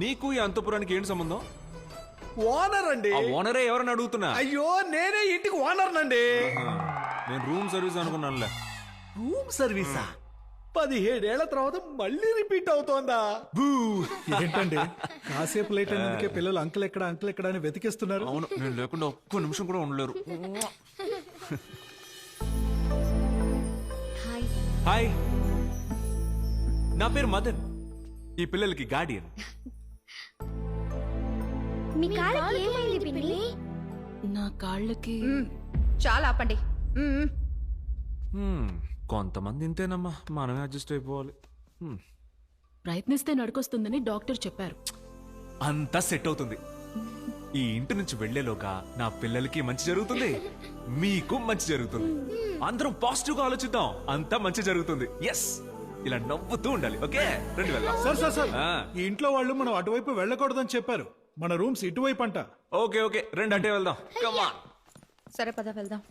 నీకు ఈ అంతపురానికి ఏంటి సంబంధం? ఓనర్ అండి. ఆ ఓనరే ఎవరని అడుగుతున్నా? అయ్యో నేనే ఇంటికి ఓనర్ నండి. ఆ, నేను రూమ్ సర్వీస్ అనుకున్నానులే. రూమ్ సర్వీసా పదిహేడేళ్ళ తర్వాత మళ్ళీ రిపీట్ అవుతోందా? బూ. ఏంటండి? కాసేపు లేట్ అయినందుకే పిల్లలు అంకుల్ ఎక్కడ అంకుల్ ఎక్కడ అని వెతికేస్తున్నారు? అవును నేను లేకుండా ఒక్క నిమిషం కూడా ఉండలేరు. హాయ్ హాయ్ నా పేరు మదన్. ఈ పిల్లలకి గార్డియన్ మీ కాళ్ళకి ఏమైంది పిన్ని? నా కాళ్ళకి చాలా ఆపండి. కొంతమంది ఇంతేనమ్మా. మనమే అడ్జస్ట్ అయిపోవాలి. హ్మ్. ప్రయత్నిస్తే నడుకొస్తుందని డాక్టర్ చెప్పారు. అంతా సెట్ అవుతుంది. ఈ ఇంటి నుంచి వెళ్ళేలోగా నా పిల్లలకి మంచి జరుగుతుంది. మీకు మంచి జరుగుతుంది. అందరం పాజిటివ్గా ఆలోచిద్దాం. అంతా మంచి జరుగుతుంది. ఎస్ ఇలా నవ్వుతూ ఉండాలి. ఓకే రండి వెళ్దాం సార్ సార్ సార్. ఆ. ఈ ఇంట్లో వాళ్ళు మనం అటువైపు వెళ్ళకూడదని చెప్పారు. మన రూమ్స్ ఇటువైపు అంట. Okay okay. రండి అంటే వెళ్దాం. కమాన్ సరే పద వెళ్దాం.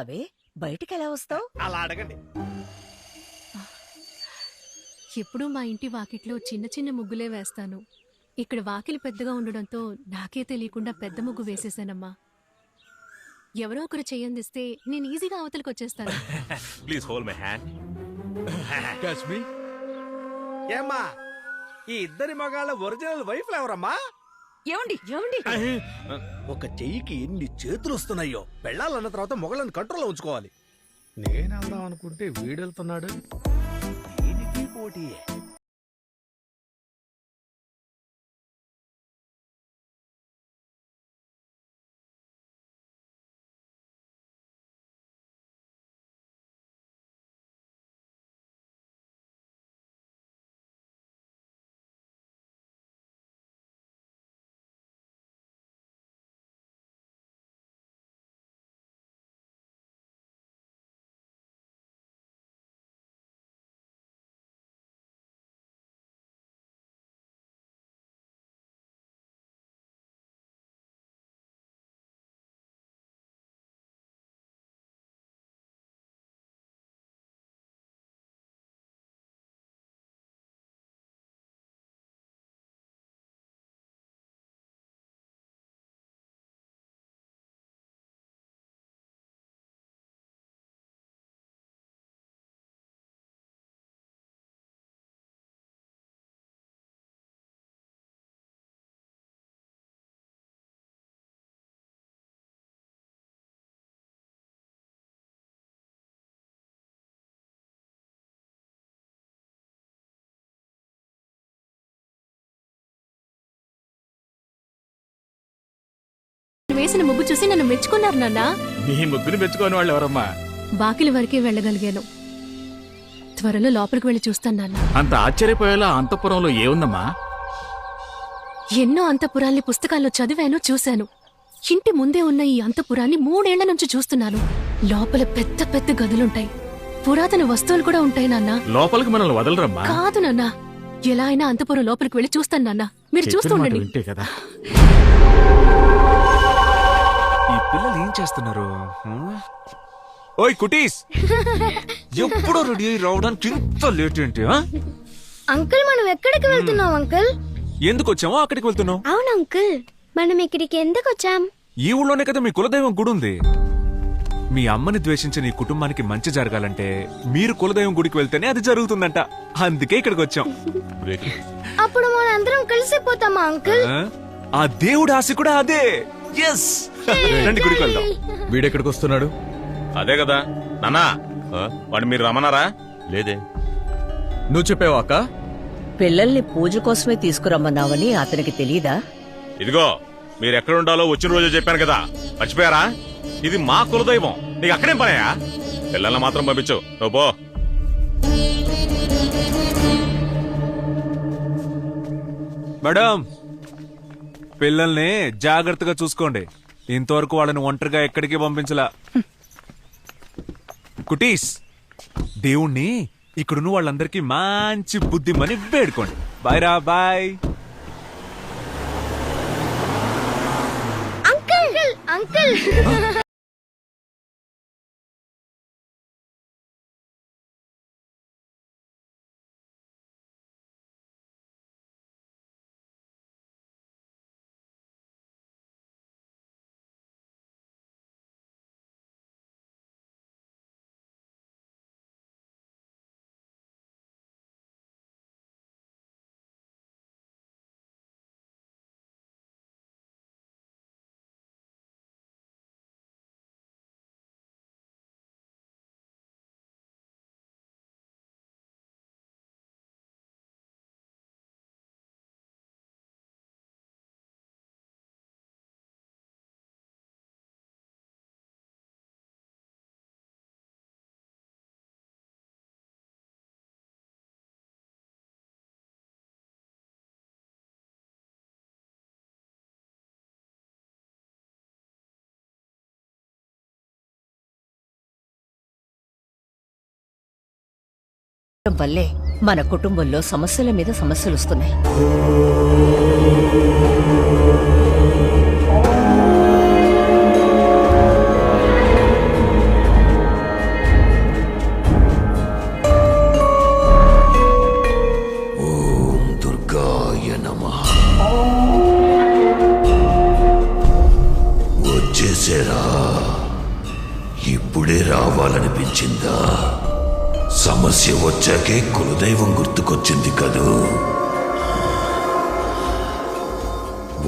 అవే బయటికి ఎలా వస్తావు? అలా అడగండి. ఎప్పుడూ మా ఇంటి వాకిట్లో చిన్న చిన్న ముగ్గులే వేస్తాను. ఇక్కడ వాకిలి పెద్దగా ఉండడంతో నాకే తెలియకుండా పెద్ద ముగ్గు వేసేసానమ్మా. ఎవరో ఒకరు చేయందిస్తే నేను ఈజీగా అవతలికి వచ్చేస్తాను. ప్లీజ్ హోల్డ్ మై హ్యాండ్ ఏమ్మా ఈ ఇద్దరి మగాళ్ళ ఒరిజినల్ వైఫ్ ఎవరమ్మా? ఏమండి? ఏమండి? ఒక చెయ్యికి ఎన్ని చేతులు వస్తున్నాయో పెళ్ళాలన్న తర్వాత మొగలను కంట్రోల్లో ఉంచుకోవాలి. నేను వెళ్దాం అనుకుంటే వీడెళ్తున్నాడు. దీనికి పోటీయే. వేసిన ముగ్గు చూసి నన్ను మెచ్చుకున్నారు నాన్న. నీ ముగ్గురు మెచ్చుకోని వాళ్ళు ఎవరమ్మా? వాకిలి వరకే వెళ్ళగలిగాను. త్వరలో లోపలికి వెళ్ళి చూస్తాను నాన్న. అంత ఆశ్చర్యపోయేలా అంతఃపురంలో ఏముందమ్మా? ఎన్నో అంతపురాల్ని పుస్తకాల్లో చదివాను చూశాను. ఇంటి ముందే ఉన్న ఈ అంతపురాన్ని మూడేళ్ళ నుంచి చూస్తున్నాను. లోపల పెద్ద పెద్ద గదులుంటాయి. పురాతన వస్తువులు కూడా ఉంటాయి నాన్న. లోపలికి మనల్ని వదలరమ్మా? కాదు నాన్న. ఎలా అయినా అంతపురం లోపలికి వెళ్ళి చూస్తాను నాన్న. మీరు చూస్తూ ఉండండి. కదా. చేస్తున్నారు? హ్మ్? ఓయ్ కుటీస్! ఎప్పుడో రెడీ అయి రావడానికి ఇంత లేట్ ఏంటి? అంకుల్ మనం ఎక్కడికి వెళ్తున్నాం అంకుల్? ఎందుకు వచ్చామో అక్కడికి వెళ్తున్నావు? అవును అంకుల్. మనం ఇక్కడికి ఎందుకు వచ్చాం? ఈ ఊళ్ళోనే కదా మీ కులదైవం గుడి ఉంది. మీ అమ్మని ద్వేషించిన ఈ కుటుంబానికి మంచి జరగాలంటే మీరు కులదైవం గుడికి వెళ్తేనే అది జరుగుతుందంట. అందుకే ఇక్కడికి వచ్చాం. అప్పుడు మనం అందరం కలిసిపోతామా అంకుల్? ఆ? ఆ దేవుడి ఆశ కూడా అదే. ఎస్ రండి. గుడికి వెళ్దాం. వీడెక్కడికి వస్తున్నాడు అదే కదా. నాన్నా వాడు మీరు రమ్మన్నారా? లేదే. నువ్వు చెప్పావా అక్క? పిల్లల్ని పూజ కోసమే తీసుకురమ్మన్నావని అతనికి తెలీదా? ఇదిగో మీరు ఎక్కడ ఉండాలో వచ్చిన రోజు చెప్పాను కదా. మర్చిపోయారా? ఇది మా కులదైవం. నీకు అక్కడేం పనయా పిల్లల్ని మాత్రం పంపించు. నువ్వు పో. మేడం పిల్లల్ని జాగ్రత్తగా చూసుకోండి. ఇంతవరకు వాళ్ళని ఒంటరిగా ఎక్కడికి పంపించలా? కుటీస్ దేవుణ్ణి ఇక్కడున్న వాళ్ళందరికీ మంచి బుద్ధిమని వేడుకోండి. బాయ్ రా బాయ్ అంకుల్! అంకుల్! వల్లే మన కుటుంబంలో సమస్యల మీద సమస్యలు వస్తున్నాయి దుర్గాయ వచ్చేసేరా? ఇప్పుడే రావాలనిపించిందా? సమస్య వచ్చాకే కులదైవం గుర్తుకొచ్చింది కదూ.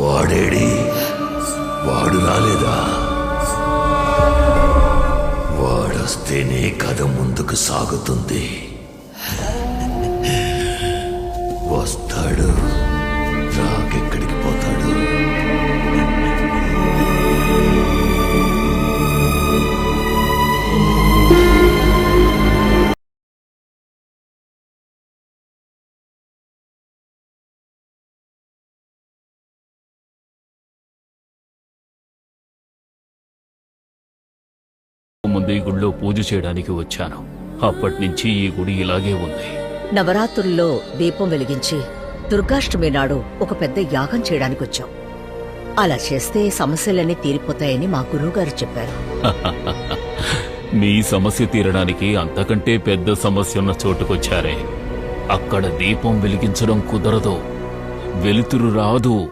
వాడేడి వాడు రాలేదా? వాడొస్తేనే కథ ముందుకు సాగుతుంది. ముందు ఈ గుడిలో పూజ చేయడానికి వచ్చాను. అప్పటి నుంచి ఈ గుడి ఇలాగే ఉంది. నవరాత్రుల్లో దీపం వెలిగించి దుర్గాష్టమి నాడు ఒక పెద్ద యాగం చేయడానికి వచ్చాం. అలా చేస్తే సమస్యలన్నీ తీరిపోతాయని మా గురువుగారు చెప్పారు. మీ సమస్య తీరడానికి అంతకంటే పెద్ద సమస్య ఉన్న చోటుకొచ్చారే. అక్కడ దీపం వెలిగించడం కుదరదు. వెలుతురు రాదు.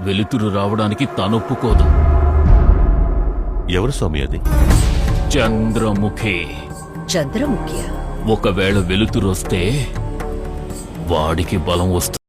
వెలుతురు రావడానికి తనొప్పుకోదు ఎవరు స్వామి అది? చంద్రముఖి. చంద్రముఖ్య ఒకవేళ వెలుతురు వస్తే వాడికి బలం వస్తుంది